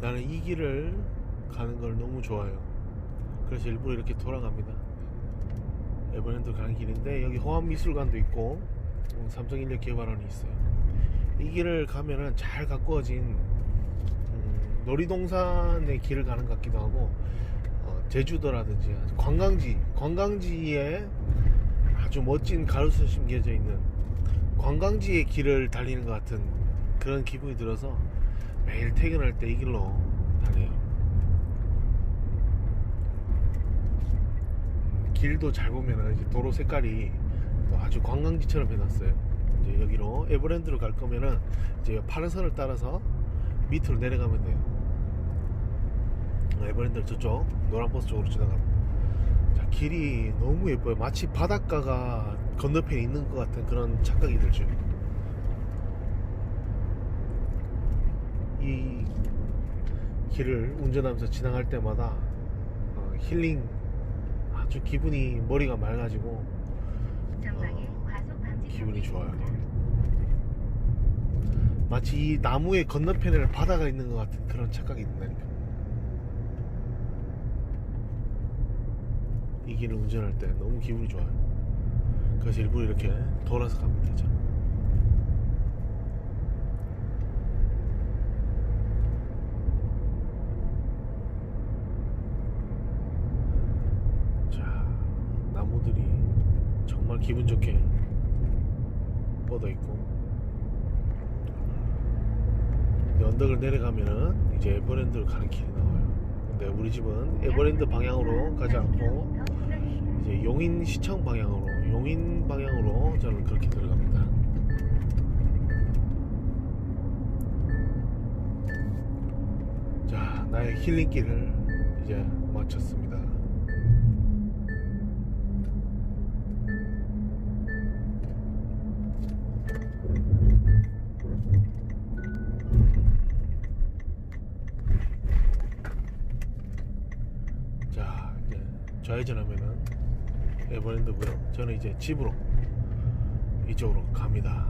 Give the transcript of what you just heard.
나는 이 길을 가는 걸 너무 좋아해요. 그래서 일부러 이렇게 돌아갑니다. 에버랜드 가는 길인데 여기 호암미술관도 있고 음, 삼성인력 개발원이 있어요. 이 길을 가면은 잘 가꾸어진 음, 놀이동산의 길을 가는 것 같기도 하고 어, 제주도라든지 관광지 관광지에 아주 멋진 가로수 심겨져 있는 관광지의 길을 달리는 것 같은 그런 기분이 들어서 매일 퇴근할 때 이 길로 다녀요. 길도 잘 보면은 이제 도로 색깔이 또 아주 관광지처럼 해놨어요. 이제 여기로 에버랜드로 갈 거면은 이제 파란 선을 따라서 밑으로 내려가면 돼요. 에버랜드 저쪽 노란 버스 쪽으로 지나갑니다. 자, 길이 너무 예뻐요. 마치 바닷가가 건너편에 있는 것 같은 그런 착각이 들죠. 이 길을 운전하면서 지나갈 때마다 어, 힐링 아주 기분이 머리가 맑아지고 방지 기분이턱이 좋아요. 마치 이 나무의 건너편에 바다가 있는 것 같은 그런 착각이 든다니까. 이 길을 운전할 때 너무 기분이 좋아요. 그래서 일부러 이렇게 돌아서 가면 되죠. 자, 나무들이 정말 기분 좋게 뻗어 있고 언덕을 내려가면은 이제 에버랜드로 가는 길이 나와요. 근데 우리 집은 에버랜드 방향으로 가지 않고 이제 용인 시청 방향으로 용인 방향으로 저는 그렇게 들어갑니다. 자, 나의 힐링길을 이제 마쳤습니다. 좌회전하면은 에버랜드고요. 저는 이제 집으로 이쪽으로 갑니다.